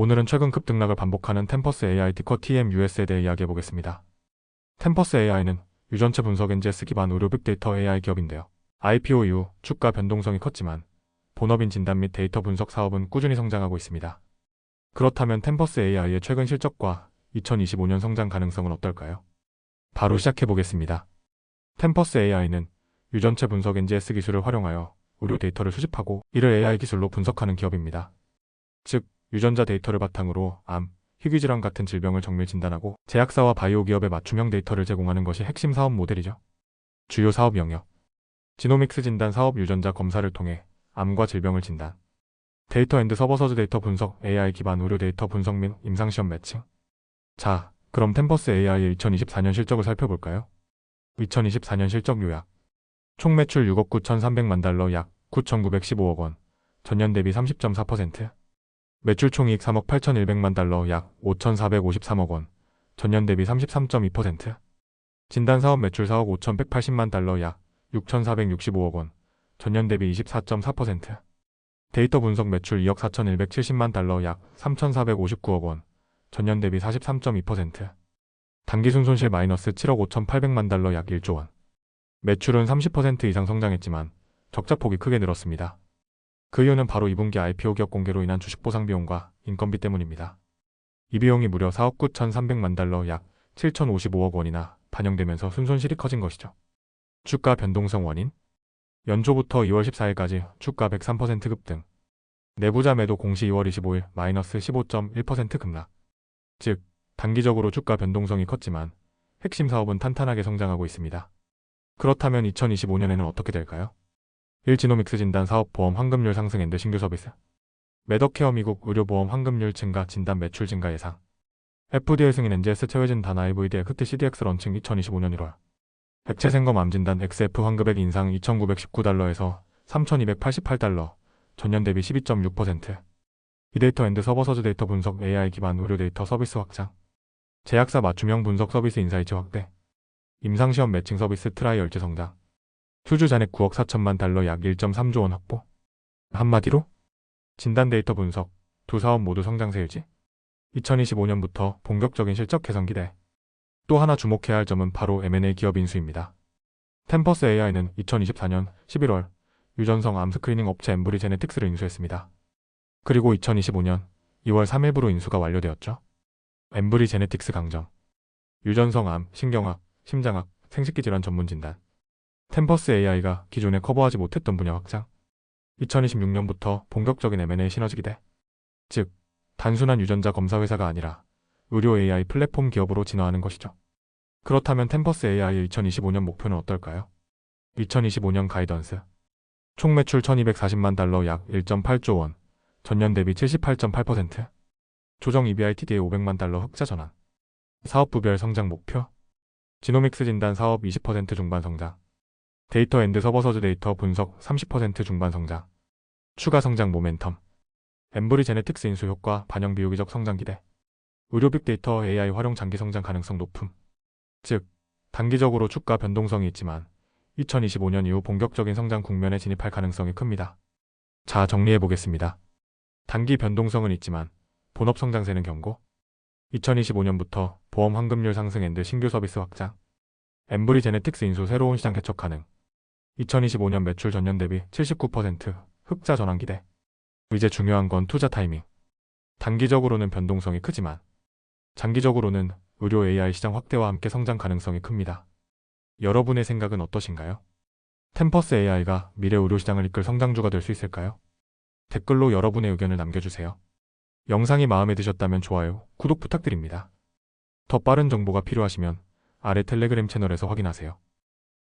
오늘은 최근 급등락을 반복하는 템퍼스 AI 티커 TMUS에 대해 이야기해보겠습니다. 템퍼스 AI는 유전체 분석 NGS 기반 의료 빅데이터 AI 기업인데요. IPO 이후 주가 변동성이 컸지만 본업인 진단 및 데이터 분석 사업은 꾸준히 성장하고 있습니다. 그렇다면 템퍼스 AI의 최근 실적과 2025년 성장 가능성은 어떨까요? 바로 시작해보겠습니다. 템퍼스 AI는 유전체 분석 NGS 기술을 활용하여 의료 데이터를 수집하고 이를 AI 기술로 분석하는 기업입니다. 즉, 유전자 데이터를 바탕으로 암, 희귀질환 같은 질병을 정밀 진단하고 제약사와 바이오 기업에 맞춤형 데이터를 제공하는 것이 핵심 사업 모델이죠. 주요 사업 영역. 지노믹스 진단 사업 유전자 검사를 통해 암과 질병을 진단. 데이터 앤드 서버 서즈 데이터 분석 AI 기반 의료 데이터 분석 및 임상시험 매칭. 자, 그럼 템퍼스 AI의 2024년 실적을 살펴볼까요? 2024년 실적 요약. 총 매출 6억 9,300만 달러 약 9,915억 원. 전년 대비 30.4% 매출 총이익 3억 8,100만 달러 약 5,453억 원, 전년 대비 33.2%. 진단 사업 매출 4억 5,180만 달러 약 6,465억 원, 전년 대비 24.4%. 데이터 분석 매출 2억 4,170만 달러 약 3,459억 원, 전년 대비 43.2%. 단기순 손실 마이너스 7억 5,800만 달러 약 1조 원. 매출은 30% 이상 성장했지만 적자 폭이 크게 늘었습니다. 그 이유는 바로 2분기 IPO 기업 공개로 인한 주식 보상 비용과 인건비 때문입니다. 이 비용이 무려 4억 9,300만 달러 약 7,055억 원이나 반영되면서 순손실이 커진 것이죠. 주가 변동성 원인 연초부터 2월 14일까지 주가 103% 급등 내부자 매도 공시 2월 25일 마이너스 15.1% 급락 즉 단기적으로 주가 변동성이 컸지만 핵심 사업은 탄탄하게 성장하고 있습니다. 그렇다면 2025년에는 어떻게 될까요? 1지노믹스 진단 사업 보험 환급률 상승 앤드 신규 서비스. 매덕케어 미국 의료보험 환급률 증가 진단 매출 증가 예상. FDA 승인 NGS 체외진 단 IVD 흑트 CDX 런칭 2025년 1월. 액체 생검 암 진단 XF 환급액 인상 2,919달러에서 3,288달러 전년 대비 12.6% 이데이터 앤드 서버 서즈 데이터 분석 AI 기반 의료 데이터 서비스 확장. 제약사 맞춤형 분석 서비스 인사이트 확대. 임상시험 매칭 서비스 트라이얼즈 성장 투주 잔액 9억 4천만 달러 약 1.3조 원 확보. 한마디로 진단 데이터 분석, 두 사업 모두 성장세 유지. 2025년부터 본격적인 실적 개선 기대. 또 하나 주목해야 할 점은 바로 M&A 기업 인수입니다. 템퍼스 AI는 2024년 11월 유전성 암 스크리닝 업체 엠브리 제네틱스를 인수했습니다. 그리고 2025년 2월 3일부로 인수가 완료되었죠. 엠브리 제네틱스 강점. 유전성 암, 신경학, 심장학, 생식기 질환 전문 진단. 템퍼스 AI가 기존에 커버하지 못했던 분야 확장. 2026년부터 본격적인 M&A 시너지 기대. 즉, 단순한 유전자 검사 회사가 아니라 의료 AI 플랫폼 기업으로 진화하는 것이죠. 그렇다면 템퍼스 AI의 2025년 목표는 어떨까요? 2025년 가이던스. 총 매출 1240만 달러 약 1.8조 원, 전년 대비 78.8%. 조정 EBITDA 500만 달러 흑자 전환. 사업부별 성장 목표. 지노믹스 진단 사업 20% 중반 성장. 데이터 앤드 서버 서즈 데이터 분석 30% 중반 성장. 추가 성장 모멘텀. 엠브리 제네틱스 인수 효과 반영 비유기적 성장 기대. 의료 빅데이터 AI 활용 장기 성장 가능성 높음. 즉, 단기적으로 주가 변동성이 있지만 2025년 이후 본격적인 성장 국면에 진입할 가능성이 큽니다. 자, 정리해 보겠습니다. 단기 변동성은 있지만 본업 성장세는 경고. 2025년부터 보험 환급률 상승 앤드 신규 서비스 확장. 엠브리 제네틱스 인수 새로운 시장 개척 가능. 2025년 매출 전년 대비 79% 흑자 전환 기대. 이제 중요한 건 투자 타이밍. 단기적으로는 변동성이 크지만 장기적으로는 의료 AI 시장 확대와 함께 성장 가능성이 큽니다. 여러분의 생각은 어떠신가요? 템퍼스 AI가 미래 의료 시장을 이끌 성장주가 될 수 있을까요? 댓글로 여러분의 의견을 남겨주세요. 영상이 마음에 드셨다면 좋아요, 구독 부탁드립니다. 더 빠른 정보가 필요하시면 아래 텔레그램 채널에서 확인하세요.